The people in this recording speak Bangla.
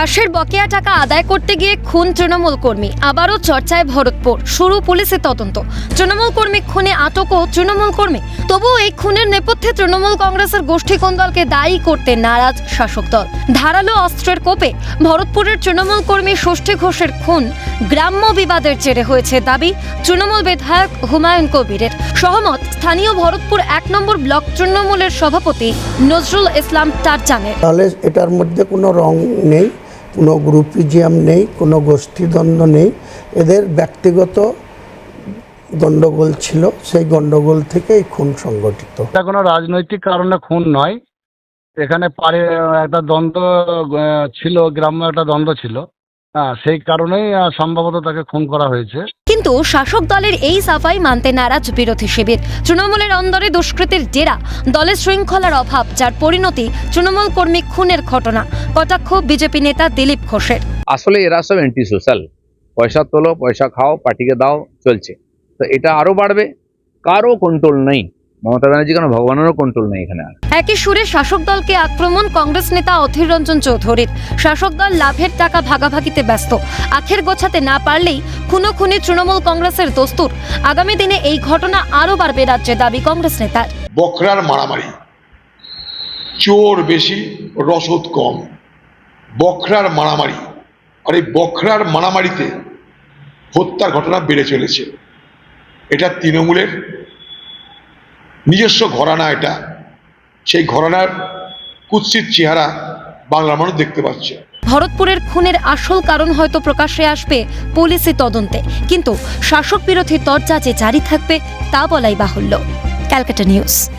চাষের বকেয়া টাকা আদায় করতে গিয়ে খুন তৃণমূল কর্মী। আবারও চর্চায় ভরতপুর। শুরু পুলিশের তদন্ত। তৃণমূল কর্মী খুনে আটকও তৃণমূল কর্মী। তবুও এই খুনের নেপথ্যে তৃণমূল কংগ্রেসের গোষ্ঠী দলকে দায়ী করতে নারাজ শাসক দল। ধারালো অস্ত্রের কোপে ভরতপুরের তৃণমূল কর্মী ষষ্ঠী ঘোষের খুন গ্রাম্য বিবাদের জেরে হয়েছে দাবি তৃণমূল বিধায়ক হুমায়ুন কবিরের। সহমত, স্থানীয় ভরতপুর এক নম্বর ব্লক তৃণমূলের সভাপতি নজরুল ইসলাম টারজানের এটার মধ্যে কোনো রং নেই। কোনো গ্রুপিজিয়াম নেই কোনো গোষ্ঠীদ্বন্দ্ব নেই। এদের ব্যক্তিগত গণ্ডগোল ছিল সেই গণ্ডগোল থেকে এই খুন সংগঠিত। এটা কোনো রাজনৈতিক কারণে খুন নয়। এখানে পারে একটা দ্বন্দ্ব ছিল গ্রাম্য একটা দ্বন্দ্ব ছিল। হ্যাঁ সেই কারণেই সম্ভবত তাকে খুন করা হয়েছে। কিন্তু শাসক দলের এই সাফাই মানতে নারাজ বিরোধী শিবির। তৃণমূলের অন্দরে দুষ্কৃতির ডেরা দলের শৃঙ্খলার অভাব যার পরিণতি তৃণমূল কর্মী খুনের ঘটনা। কটাক্ষ বিজেপি নেতা দিলীপ ঘোষের। আসলে এরা সব অ্যান্টি সোশ্যাল পয়সা তোলো পয়সা খাও পার্টিকে দাও চলছে। তো এটা আরও বাড়বে কারও কন্ট্রোল নেই। মমতা ব্যানার্জি কেন? ভগবানেরও কন্ট্রোল নেই এখানে একই সুরে শাসক দলকে আক্রমণ কংগ্রেস নেতা অধীর রঞ্জন চৌধুরীর। শাসক দল লাভের টাকা ভাগাভাগিতে ব্যস্ত। আখের গোছাতে না পারলেই খুনো খুনি তৃণমূল কংগ্রেসের দস্তুর। আগামী দিনে এই ঘটনা আরও বাড়বে রাজ্যে দাবি কংগ্রেস নেতার। বকরার মারামারি। চোর বেশি রসদ কম। বকরার মারামারি। আর এই বখরার মারামারিতে হত্যার ঘটনা বেড়ে চলেছে। এটা তৃণমূলের নিজস্ব ঘরানা এটা। সেই ঘরানার কুৎসিত চেহারা বাংলার মানুষ দেখতে পাচ্ছে। ভরতপুরের খুনের আসল কারণ হয়তো প্রকাশ্যে আসবে পুলিশি তদন্তে, কিন্তু শাসক বিরোধী তরজা যে জারি থাকবে তা বলাই বাহুল্য। ক্যালকাটা নিউজ।